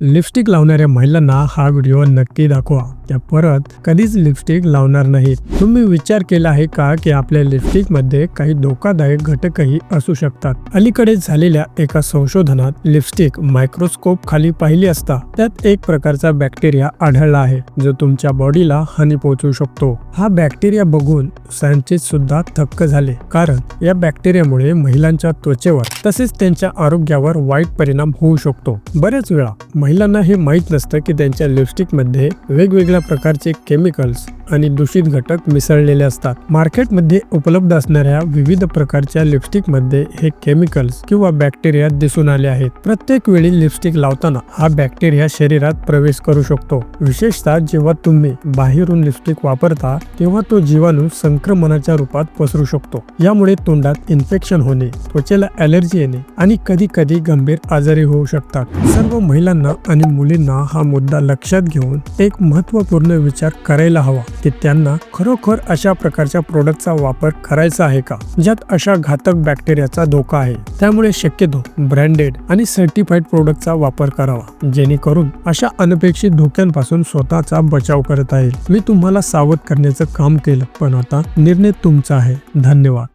Lipstick लावणाऱ्या महिलांना हा व्हिडिओ नक्की दाखवा. त्या परत कधीच लिपस्टिक लावणार नाहीत. तुम्ही विचार केला आहे का की आपल्या लिपस्टिकमध्ये काही धोकादायक घटकही असू शकतात? अलीकडे झालेल्या एका संशोधनात लिपस्टिक मायक्रोस्कोप खाली पाहिली असता त्यात एक प्रकारचा बॅक्टेरिया आढळला आहे जो तुमच्या बॉडीला हानी पोहोचवू शकतो. हा बॅक्टेरिया बघून सायंटिस्ट सुद्धा थक्क झाले कारण या बॅक्टेरियामुळे महिलांच्या त्वचेवर तसेच त्यांच्या आरोग्यावर वाईट परिणाम होऊ शकतो. बऱ्याच वेळा महिलांना हे माहीत नसतं की त्यांच्या लिपस्टिकमध्ये वेगवेगळ्या प्रकारचे केमिकल्स आणि दूषित घटक मिसळलेले असतात. मार्केटमध्ये उपलब्ध असणाऱ्या विविध प्रकारच्या लिपस्टिकमध्ये हे केमिकल्स किंवा बॅक्टेरिया दिसून आले आहेत. प्रत्येक वेळी लिपस्टिक लावताना हा बॅक्टेरिया शरीरात प्रवेश करू शकतो. विशेषतः जेव्हा तुम्ही बाहेरून लिपस्टिक वापरता तेव्हा तो जीवाणू संक्रमणाच्या रूपात पसरू शकतो. यामुळे तोंडात इन्फेक्शन होणे त्वचेला अलर्जी येणे आणि कधी कधी गंभीर आजारी होऊ शकतात. सर्व महिलांना आणि मुलींना हा मुद्दा लक्षात घेऊन एक महत्त्वपूर्ण विचार करायला हवा. की त्यांना खरोखर अशा प्रकारच्या प्रोडक्टचा वापर करायचा आहे का? ज्यात अशा घातक बॅक्टेरियाचा धोका आहे. त्यामुळे शक्यतो ब्रँडेड आणि सर्टिफाईड प्रोडक्टचा वापर करावा. जेणेकरून अशा अनपेक्षित धोक्यांपासून स्वतःचा बचाव करता येईल. मी तुम्हाला सावध करण्याचं काम केलं पण आता निर्णय तुमचा आहे. धन्यवाद.